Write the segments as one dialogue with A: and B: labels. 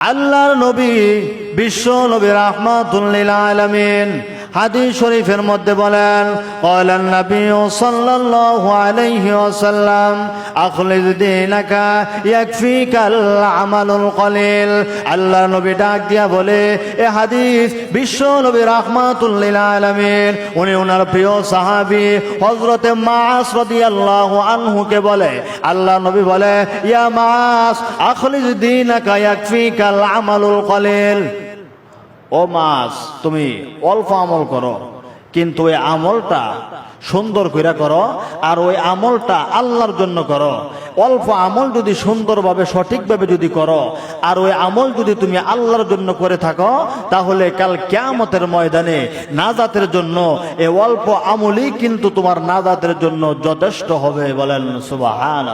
A: আল্লাহর নবী বিশ্ব নবী রাহমাতুল্লিল আলামিন। হাদিস শরীফের মধ্যে বলেন, কলান নবী সাল্লাল্লাহু আলাইহি ওয়াসাল্লাম আখলিজ দীনাকা ইয়াকফিকাল আমালুল কলিল। আল্লাহ নবী ডাক দিয়া বলে, এ হাদিস বিশ্ব নবী রাহমাতুল লিল উনি ওনার প্রিয় সাহাবি হযরতে মাস রাদিয়াল্লাহু আনহুকে বলে। আল্লাহ নবী বলে, ইয়া মাস আখলিজ দীনাকা ইয়াকফিকাল আমালুল কলিল। ও মাস তুমি অল্প আমল করো। কিন্তু ওই আমলটা সুন্দর করে করো আর ওই আমলটা আল্লাহর জন্য করো। অল্প আমল যদি সুন্দরভাবে, সঠিকভাবে যদি করো আর ওই আমল যদি তুমি আল্লাহর জন্য করে থাকো, তাহলে কাল কেয়ামতের ময়দানে নাজাতের জন্য এই অল্প আমলই কিন্তু তোমার নাজাতের জন্য যথেষ্ট হবে বলেন সুবাহান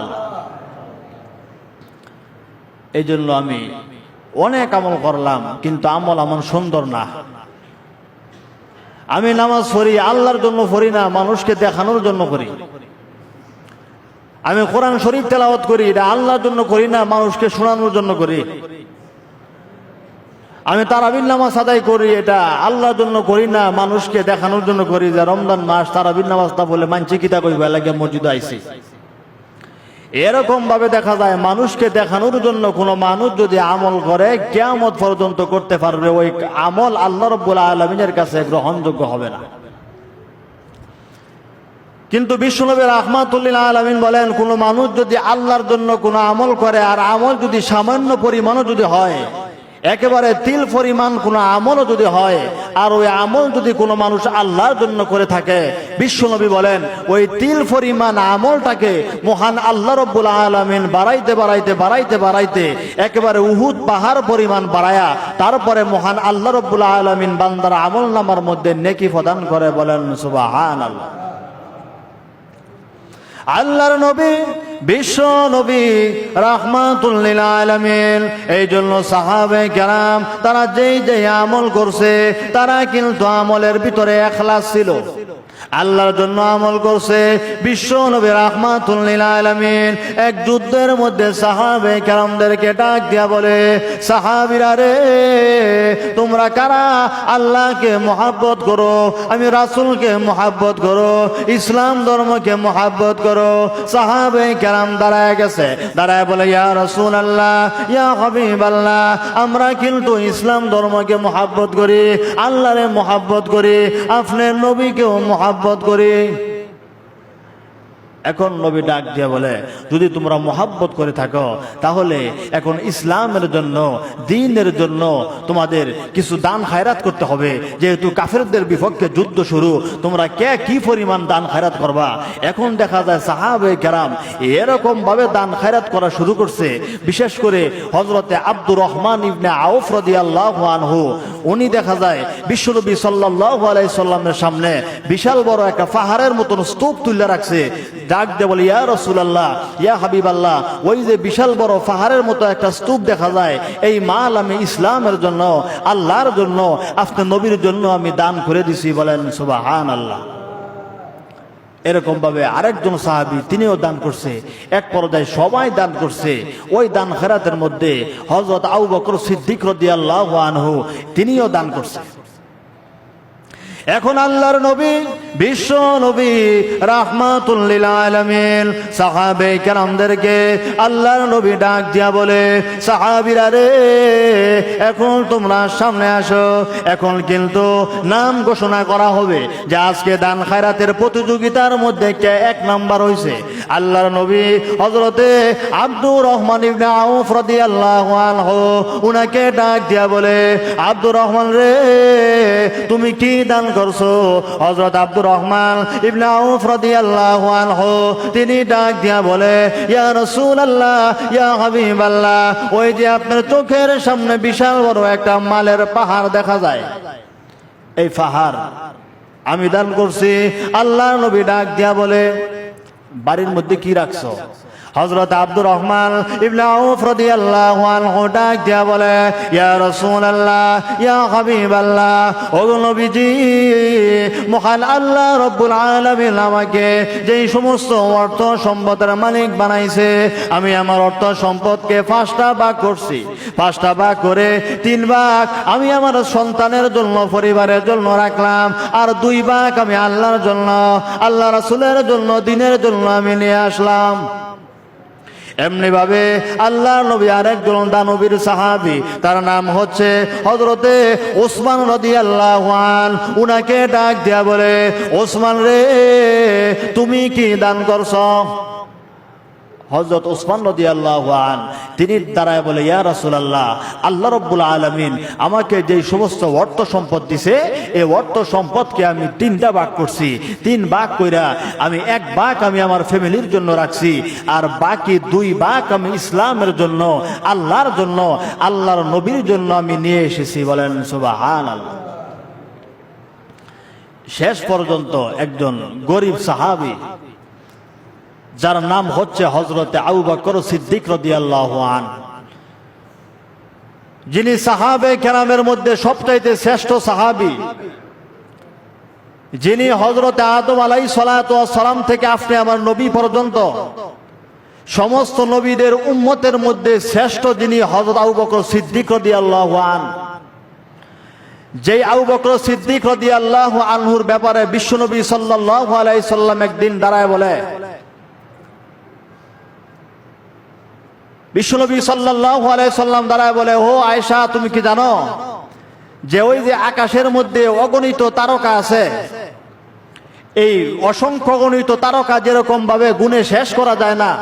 A: এই জন্য আমি অনেক আমল করলাম, কিন্তু আমল আমার সুন্দর না। আমি নামাজ পড়ি, আল্লাহর জন্য পড়ি না, মানুষকে দেখানোর জন্য করি। আমি কোরআন শরীফ তেলাওয়াত করি, এটা আল্লাহর জন্য করি না, মানুষকে শোনানোর জন্য করি। আমি তারাবির নামাজ আদায় করি, এটা আল্লাহর জন্য করি না, মানুষকে দেখানোর জন্য করি যে রমজান মাস তারাবির নামাজটা বলে মানছি কিতা কইবা লাগে মসজিদে আইসি। এরকম ভাবে দেখা যায়, মানুষকে দেখানোর জন্য কোন মানুষ যদি আমল করে, কেয়ামত পর্যন্ত করতে পারবে, ওই আমল আল্লাহ রব্বুল আলমিনের কাছে গ্রহণযোগ্য হবে না। কিন্তু বিষ্ণুনবী রহমাতুল্লিল আলমিন বলেন, কোনো মানুষ যদি আল্লাহর জন্য কোনো আমল করে, আর আমল যদি সামান্য পরিমাণও যদি হয় একেবারে তিল পরিমাণ কোনো আমলও যদি হয়, আর ওই আমল যদি কোনো মানুষ আল্লাহর জন্য করে থাকে, বিশ্বনবী বলেন, ওই তিল পরিমাণ আমলটাকে মহান আল্লাহ রব্বুল আলমিন বাড়াইতে বাড়াইতে বাড়াইতে বাড়াইতে একেবারে উহুদ পাহাড় পরিমাণ বাড়ায়া, তারপরে মহান আল্লাহ রব্বুল আলমিন বান্দার আমল নামার মধ্যে নেকি প্রদান করে বলেন সুবাহান আল্লাহ আল্লাহর নবী বিশ্ব নবী রাহমাতুল্লিল আলমিন। এই জন্য সাহাবে কেরাম, তারা যেই যেই আমল করছে, তারা কিন্তু আমলের ভিতরে এখলাস ছিল। আল্লাহর জন্য আমল করছে বিশ্ব নবী রাহমাতুল্লিল আলামিন। এক যুদ্ধের মধ্যে সাহাবে কেরামদেরকে ডাক দিয়া বলে, সাহাবিরা রে, তোমরা কারা? আল্লাহকে মহাব্বত করো, আমি রাসূলকে মহাব্বত করো, ইসলাম ধর্মকে মহাব্বত করো। সাহাবে কেরাম দাঁড়ায় গেছে, দাঁড়ায় বলে, ইয়া রসুল আল্লাহ ইয়া হাবিব আল্লাহ আমরা কিন্তু ইসলাম ধর্মকে মহাব্বত করি, আল্লাহরে মহাব্বত করি আপনার নবীকেও মহাব্বত করি। এখন নবী ডাক দিয়ে বলে, যদি তোমরা মোহাব্বত করে থাকো, তাহলে এখন ইসলামের জন্য, দিনের জন্য তোমাদের কিছু দান খায়রাত করতে হবে। যেহেতু কাফেরদের বিপক্ষে যুদ্ধ শুরু, তোমরা কে কি পরিমাণ দান খায়রাত করবা? এখন দেখা যায় সাহাবে কেরাম এরকম ভাবে দান খায়রাত করা শুরু করছে। বিশেষ করে হজরতে আব্দুর রহমান ইবনে আউফ রদি আল্লাহ আনহু, উনি দেখা যায় বিশ্বনবী সাল্লাহ আলাই সাল্লামের সামনে বিশাল বড় একটা পাহাড়ের মতন স্তূপ তুলে রাখছে। ডাক দে বলে, ইয়া রসুলাল্লাহ, ইয়া হাবিব আল্লাহ ওই যে বিশাল বড় পাহাড়ের মতো একটা স্তূপ দেখা যায়, এই মাল আমি ইসলামের জন্য, আল্লাহর জন্য, আপনার নবীর জন্য আমি দান করে দিছি। বলেন সুবাহান আল্লাহ এরকম ভাবে আরেকজন সাহাবি, তিনিও দান করছে। এক পর্যায়ে সবাই দান করছে। ওই দান খেরাতের মধ্যে হজরত আউ বকর সিদ্দিক রদিয়াল্লাহ আনহু, তিনিও দান করছে। এখন আল্লাহর নবী, বিশ্ব নবী রাহমাতুল্লিল সাহাবে কেরামদেরকে আল্লাহর নবী ডাক দিয়া বলে, সাহাবিরা রে, এখন তোমরা সামনে আসো। এখন কিন্তু নাম ঘোষণা করা হবে যে আজকে দান খায়রাতের প্রতিযোগিতার মধ্যে কে এক নাম্বার হইছে। আল্লাহর নবী হজরতে আব্দুর রহমান ইবনে আউফ রাদিয়াল্লাহু আনহু, উনাকে ডাক দিয়া বলে, আব্দুর রহমান রে, তুমি কি দান করছ? হজরত আব্দুর রহমান ইবনে আউফ রাদিয়াল্লাহু আনহু, তিনি ডাক দিয়া বলে, ইয়া রাসূলুল্লাহ, ইয়া হাবিবাল্লাহ, ওই যে আপনার চোখের সামনে বিশাল বড় একটা মালের পাহাড় দেখা যায়। এই পাহাড় আমি দান করছি। আল্লাহ নবী ডাক দিয়া বলে বাড়ির মধ্যে কি রাখছো? হজরত আব্দুর রহমান ইবনে আউফ রাদিয়াল্লাহু আনহু ডাক দিয়া বলে, ইয়া রাসূলুল্লাহ, ইয়া হাবিবাল্লাহ, ও নবীজি, মহান আল্লাহ রব্বুল আলামিন আমাকে যেই সমস্ত অর্থ সম্পদের মালিক বানাইছে, আমি আমার অর্থ সম্পদকে পাঁচটা ভাগ করছি। পাঁচটা ভাগ করে তিন ভাগ আমি আমার সন্তানের জন্য, পরিবারের জন্য রাখলাম, আর দুই ভাগ আমি আল্লাহর জন্য, আল্লাহ রাসূলের জন্য, দিনের জন্য আমি নিয়ে আসলাম। এমনি ভাবে আল্লাহ নবী আরেকজন দানবীর সাহাবি, তার নাম হচ্ছে হজরতে ওসমান রদি আল্লাহান উনাকে ডাক দিয়া বলে, ওসমান রে, তুমি কি দান করছ? হজরত ওসমান রদি আল্লাহান তিনি দ্বারায় বলে, ইয়া রাসুলাল্লাহ, আল্লাহ রব্বুল আলমিন আমাকে যে সমস্ত অর্থ সম্পদ দিছে, এই অর্থ সম্পদকে আমি তিনটা ভাগ করছি। তিন ভাগ কইরা আমি এক ভাগ আমি আমার ফ্যামিলির জন্য রাখছি, আর বাকি দুই ভাগ আমি ইসলামের জন্য, আল্লাহর জন্য, আল্লাহর নবীর জন্য আমি নিয়ে এসেছি। বলেন সুবাহান আল্লাহ শেষ পর্যন্ত একজন গরিব সাহাবি যার নাম হচ্ছে হজরতে আবু বকর সিদ্দিক রদিয়াল্লাহু যিনি সাহাবে কেরামের মধ্যে সবচাইতে শ্রেষ্ঠ সাহাবি, যিনি হজরতে আদম আলাই সালাম থেকে আপনি আমার নবী পর্যন্ত, সমস্ত নবীদের উম্মতের মধ্যে শ্রেষ্ঠ যিনি হজরত আবু বকর সিদ্দিক রদিয়াল্লাহু আন। যেই আবু বকর সিদ্দিক রদিয়াল্লাহু আনহুর ব্যাপারে বিশ্বনবী সাল্লাল্লাহু আলাইহি সাল্লাম একদিন দাঁড়ায় বলে বিশ্বনবী সাল্লাল্লাহু আলাইহি সাল্লাম দাঁড়ায় বলে, ও আয়েশা, তুমি কি জানো যে ওই যে আকাশের মধ্যে অগণিত তারকা আছে? এই অসংখ্য গণিত তারকা যেরকম ভাবে গুণে শেষ করা যায় না।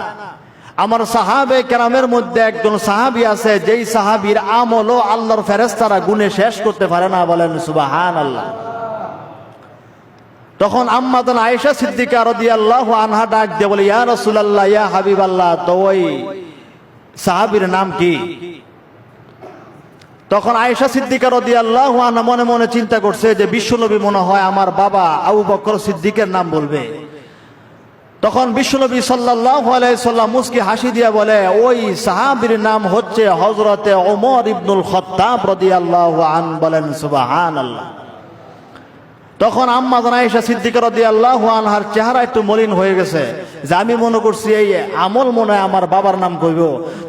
A: আমার সাহাবে কেরামের মধ্যে একজন সাহাবি আছে, যেই সাহাবির আমলও আল্লাহর ফেরেস্তারা গুণে শেষ করতে পারে না বলেন সুবাহান আল্লাহ তখন আম্মাদান আয়েশা সিদ্দিকা রাদিয়াল্লাহু আনহা ডাক দিয়ে বলে, ইয়া রাসূলুল্লাহ, ইয়া হাবিবাল্লাহ, তো ওই সাহাবীর নাম কি? তখন আয়েশা সিদ্দিকা রাদিয়াল্লাহু আনহা মনে মনে চিন্তা করছে যে বিশ্বনবী মনে হয় আমার বাবা আবু বকর সিদ্দিকের নাম বলবে। তখন বিশ্বনবী সাল্লাল্লাহু আলাইহি সাল্লাম মুস্কি হাসি দিয়া বলে, ওই সাহাবীর নাম হচ্ছে হজরতে ওমর ইবনুল খাত্তাব রাদিয়াল্লাহু আন বলেন, সুবহানাল্লাহ। তখন আম্মা জানাইশা সিদ্দিকা রাদিয়াল্লাহু আনহার চেহারা একটু মলিন হয়ে গেছে। যে আমি মনে করছি, এই আমল মনে আমার বাবার নাম কইব।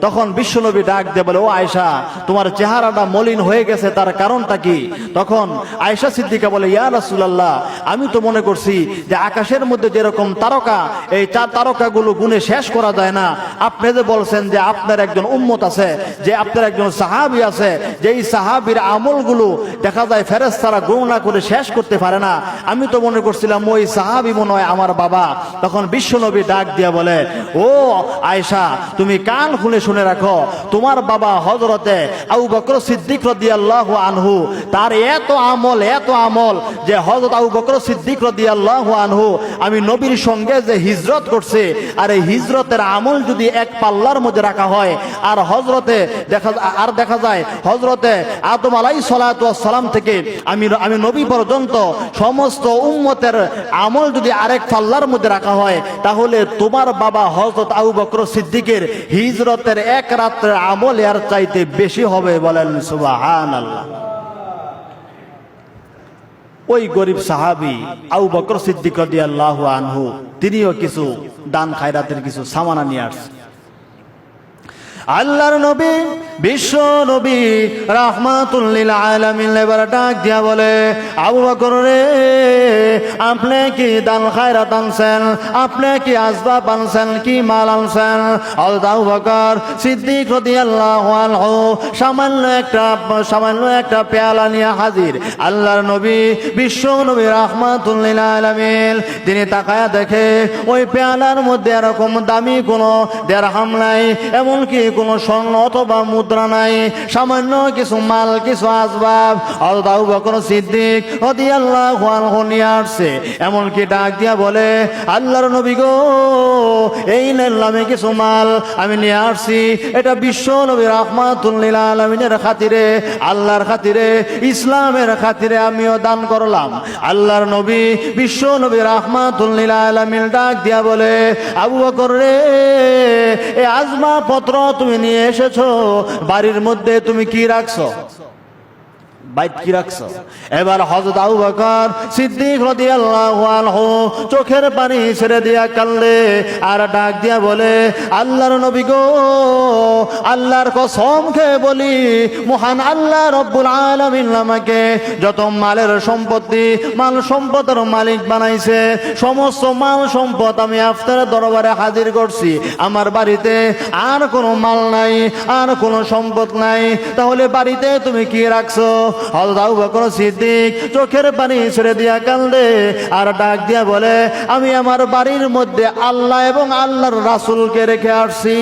A: তখন বিশ্বনবী ডাক দিয়ে বলে, ও আয়েশা, তোমার চেহারাটা মলিন হয়ে গেছে, তার কারণটা কি? তখন আয়েশা সিদ্দিকা বলে, ইয়া রাসূলুল্লাহ, আমি তো মনে করছি যে আকাশের মধ্যে যেরকম তারকা, এই চার তারকাগুলো গুণে শেষ করা যায় না। আপনি যে বলছেন যে আপনার একজন উম্মত আছে, যে আপনার একজন সাহাবি আছে, যে এই সাহাবির আমলগুলো দেখা যায় ফেরেশতারা গণনা করে শেষ করতে পারে না। আমি তো মনে করছিলাম, ওই সাহাবি মনে হয় আমার বাবা। তখন বিশ্বনবী ডাক দিয়া বলে, ও আয়সা তুমি কান খুলে শুনে রাখো, তোমার বাবা হজরতে আবু বকর সিদ্দিক রদিয়াল্লাহু আনহু, তার এত আমল এত আমল যে হজরত আবু বকর সিদ্দিক রদিয়াল্লাহু আনহু, আমি নবীর সঙ্গে যে হিজরত করছে, আর এই হিজরতের আমল যদি এক পাল্লার মধ্যে রাখা হয়, আর হজরতে দেখা আর দেখা যায় হজরতে আদম আলাই সালাম থেকে আমি আমি নবী পর্যন্ত সমস্ত উম্মতের আমল যদি আরেক পাল্লার মধ্যে রাখা হয়, তাহলে তোমার বাবা হজরত আবু বকর সিদ্দিকের হিজরতের এক রাত্রের আমল এর চাইতে বেশি হবে বলেন সুবাহান আল্লাহ ওই গরিব সাহাবি আবু বকর সিদ্দিক আনহু, তিনিও কিছু দান খায়রাতের কিছু সামানা নিয়ে আসছে। আল্লাহর নবী বিশ্ব নবী রাহমাতুল্লিল আলামিন এবার ডাক দিয়া বলে, আবু বকর রে, আপনি কি দান খায়রাত আনছেন? আপনি কি আসবাব আনছেন? কি মাল আনছেন? আবু বকর সিদ্দিক রাদিয়াল্লাহু আনহু সামান্য একটা সামান্য একটা পেয়ালা নিয়ে হাজির। আল্লাহর নবী, বিশ্ব নবী রাহমাতুল্লিল আলামিন, তিনি তাকায়া দেখে, ওই পেয়ালার মধ্যে এরকম দামি কোনো দেড়হাম নাই, এমনকি কোনো স্বর্ণ অথবা মুদ্রা মুদ্রা নাই, সামান্য কিছু মাল, কিছু আসবাব। আবু বকর সিদ্দিক রাদিয়াল্লাহু আনহু নিয়ে আসছে। এমনকি ডাক দিয়া বলে, আল্লাহর নবী গো, এই নেলামে কিছু মাল, আমি নিয়ে আসছি। এটা বিশ্ব নবী রহমাতুল্লিল আলমিনের খাতিরে, আল্লাহর খাতিরে, ইসলামের খাতিরে আমিও দান করলাম। আল্লাহর নবী বিশ্ব নবী রহমাতুল্লিল আলমিন ডাক দিয়া বলে, আবু বকর রে, এ আজমা পত্র তুমি নিয়ে এসেছ বাড়ির মধ্যে তুমি কি রাখছো? বাইত কি রাখছো? এবার হযরত আবু বকর সিদ্দিক রাদিয়াল্লাহু আনহু চোখের পানি ছেড়ে দিয়া কান্দে আর ডাক দিয়া বলে, আল্লাহর নবী গো, আল্লাহর কসম খেয়ে বলি, মহান আল্লাহ রব্বুল আলামিন আমাকে যত মালের সম্পত্তি, মাল সম্পদের মালিক বানাইছে, সমস্ত মাল সম্পদ আমি আফতারের দরবারে হাজির করছি। আমার বাড়িতে আর কোনো মাল নাই, আর কোনো সম্পদ নাই। তাহলে বাড়িতে তুমি কি রাখছো? আবু বকর সিদ্দিক চোখের পানি ছেড়ে দিয়া কান্দে আর ডাক দিয়া বলে, আমি আমার বাড়ির মধ্যে আল্লাহ এবং আল্লাহর রাসুলকে রেখে আসছি।